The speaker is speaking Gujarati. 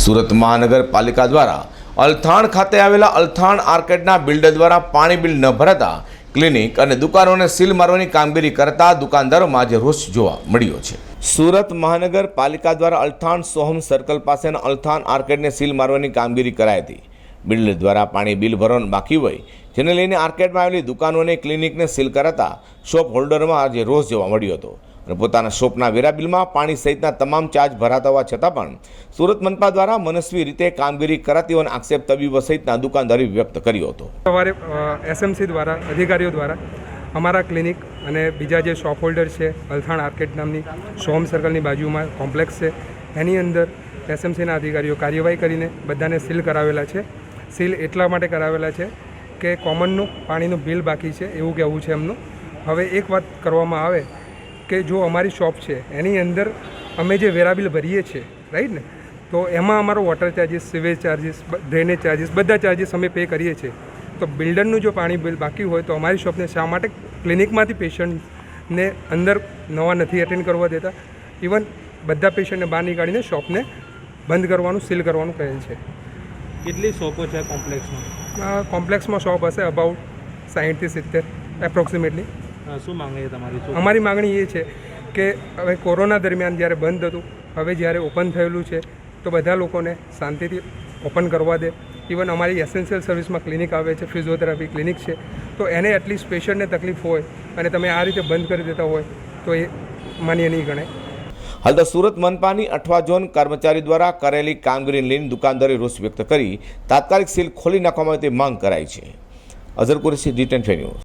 સુરત મહાનગરપાલિકા દ્વારા અલથાણ ખાતે આવેલા અલથાણ આર્કેડના બિલ્ડર દ્વારા પાણી બિલ ન ભરાતા ક્લિનિક અને દુકાનોને સીલ મારવાની કામગીરી કરતા દુકાનદારોમાં આજે રોષ જોવા મળ્યો છે. સુરત મહાનગરપાલિકા દ્વારા અલથાણ સોહમ સર્કલ પાસેના અલથાણ આર્કેડને સીલ મારવાની કામગીરી કરાઈ હતી. બિલ્ડર દ્વારા પાણી બિલ ભરવાનું બાકી હોય, જેને લઈને આર્કેડમાં આવેલી દુકાનો અને ક્લિનિકને સીલ કરાતા શોપ હોલ્ડરમાં આજે રોષ જોવા મળ્યો હતો. અને પોતાના શોપના વેરા બિલમાં પાણી સહિતના તમામ ચાર્જ ભરાતા હોવા છતાં પણ સુરત મનપા દ્વારા મનસ્વી રીતે કામગીરી કરાતી હોવાનો આક્ષેપ તબીબો સહિતના દુકાનદારી વ્યક્ત કર્યો હતો. સવારે એસએમસી દ્વારા, અધિકારીઓ દ્વારા અમારા ક્લિનિક અને બીજા જે શોપ હોલ્ડર છે, અલથાણ આર્કેટ નામની સોમ સર્કલની બાજુમાં કોમ્પ્લેક્સ છે, એની અંદર એસએમસીના અધિકારીઓ કાર્યવાહી કરીને બધાને સીલ કરાવેલા છે. સીલ એટલા માટે કરાવેલા છે કે કોમનનું પાણીનું બિલ બાકી છે એવું કહેવું છે એમનું. હવે એક વાત કરવામાં આવે કે જો અમારી શોપ છે એની અંદર અમે જે વેરાબિલ ભરીએ છીએ રાઈટ ને? તો એમાં અમારો water charges sewage charges drainage charges બધા ચાર્જિસ અમે પે કરીએ છીએ. તો બિલ્ડરનું જો પાણી બિલ બાકી હોય તો અમારી શોપને શા માટે ક્લિનિકમાંથી પેશન્ટને અંદર નવા નથી એટેન્ડ કરવા દેતા? ઇવન બધા પેશન્ટને બહાર નીકાળીને શોપને બંધ કરવાનું સીલ કરવાનું કહે છે. કેટલી શોપો છે આ કોમ્પ્લેક્સમાં આ કોમ્પ્લેક્સમાં શોપ હશે અબાઉટ સાહીઠથી સિત્તેર એપ્રોક્સિમેટલી શું માંગે છે તમારી? અમારી માગણી એ છે કે હવે કોરોના દરમિયાન જ્યારે બંધ હતું હવે જ્યારે ઓપન થયેલું છે તો બધા લોકોને શાંતિથી ઓપન કરવા દે. ઇવન અમારી એસેન્શિયલ સર્વિસમાં ક્લિનિક આવે છે ફિઝિયોથેરાપી ક્લિનિક છે તો એને એટલીસ્ટ પેશન્ટને તકલીફ હોય અને તમે આ રીતે બંધ કરી દેતા હોય તો એ માન્ય નહીં ગણાય. હાલ તો સુરત મનપાની અઠવા ઝોન કર્મચારી દ્વારા કરેલી કામગીરી લઈને દુકાનદારે રોષ વ્યક્ત કરી તાત્કાલિક સીલ ખોલી નાખવામાં તે માંગ કરાઈ છે. Azhar Qureshi D ten